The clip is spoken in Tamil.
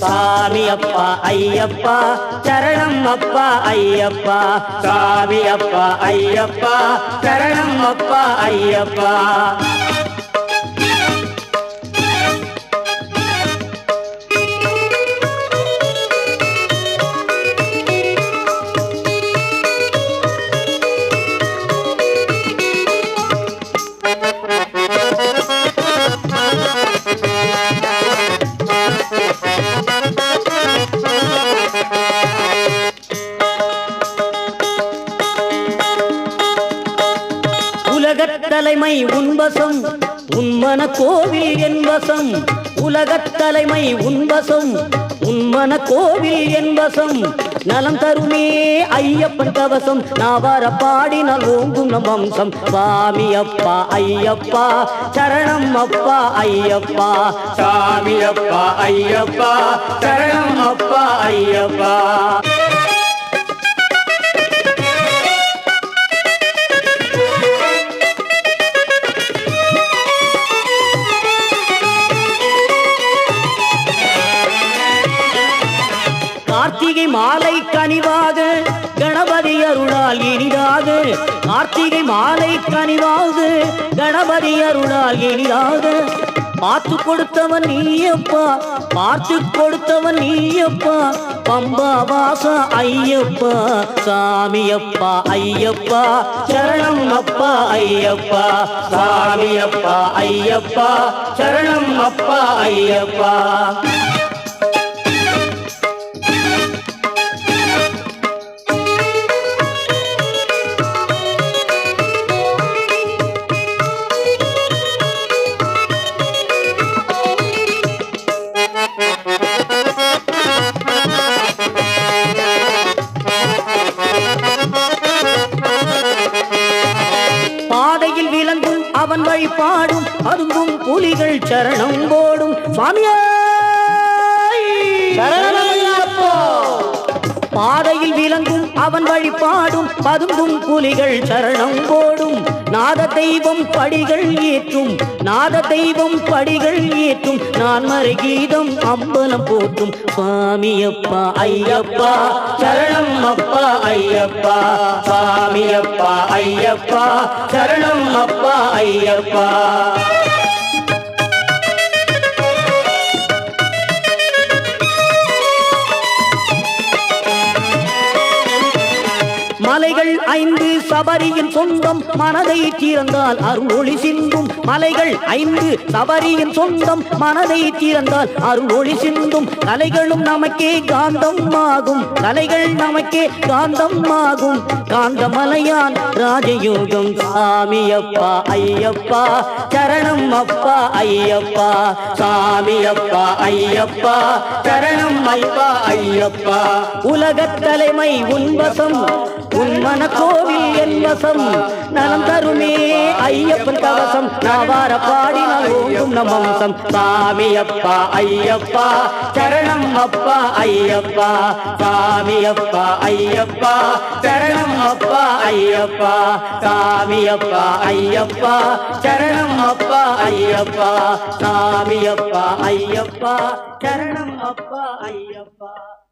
சாமி அப்பா ஐயப்பா சரணம் அப்பா ஐயப்பா. சாமி அப்பா ஐயப்பா சரணம் அப்பா ஐயப்பா. தலைமை உன்வசம் உன்மன கோவில் என்பசம் உலகத் தலைமை உன்வசம் உன்மன கோவில் என்பசம் நலம் தருமே ஐயப்பன் கவசம் நாவார பாடினால் ஓங்கும் நம் வம்சம். சுவாமி அப்பா ஐயப்பா சரணம் அப்பா ஐயப்பா. சாமி அப்பா ஐயப்பா சரணம் அப்பா ஐயப்பா. கார்த்திகை மாலை கனிவாக கணபதி அருளால் இனிதாக கார்த்திகை மாலை கனிவாக கணபதி அருளால் இனிதாக பார்த்து கொடுத்தவன் நீயப்பா பார்த்து கொடுத்தவன் நீயப்பா. பம்பா வாசா ஐயப்பா சாமியப்பா ஐயப்பா. சரணம் அப்பா ஐயப்பா சாமியப்பா ஐயப்பா. சரணம் அப்பா ஐயப்பா. அவன் வழிபாடும் அதுங்கும் புலிகள் சரணம் போடும். சுவாமியே பாதையில் விளங்கும் அவன் வழிபாடும் பதுங்கும் புலிகள் சரணம் போடும். நாத தெய்வம் படிகள் ஏற்றும் நாத தெய்வம் படிகள் ஏற்றும். நான் மறை கீதம் அம்பலம் போற்றும். சுவாமியப்பா ஐயப்பா சரணம் அப்பா ஐயப்பா. சுவாமி அப்பா ஐயப்பா சரணம் அப்பா ஐயப்பா. மலைகள் ஐந்து சபரியின் சொந்தம் மனதை திறந்தால் அருளொளி சிந்தும். மலைகள் ஐந்து சபரியின் சொந்தம் மனதை திறந்தால் அருளொளி சிந்தும். கலைகளும் நமக்கே காந்தம் ஆகும் கலைகள் நமக்கே காந்தம் ஆகும் காந்தமலையான் ராஜயோகம். சாமியப்பா ஐயப்பா. சரணம் அப்பா ஐயப்பா. சாமியப்பா ஐயப்பா. சரணம் ஐப்பா ஐயப்பா. உலகத் தலைமை உன்வசம் உன்மன கோவில் என் வசம். நலம் தருமே ஐயப்பன் கவசம். நாவார பாடினால் ஓங்கும் நம் வம்சம். சாமியப்பா ஐயப்பா. சரணம் அப்பா ஐயப்பா. சாமியப்பா ஐயப்பா. சரணம் அப்பா ஐயப்பா. சாமியப்பா ஐயப்பா. சரணம் அப்பா ஐயப்பா. சாமியப்பா ஐயப்பா. சரணம் அப்பா ஐயப்பா.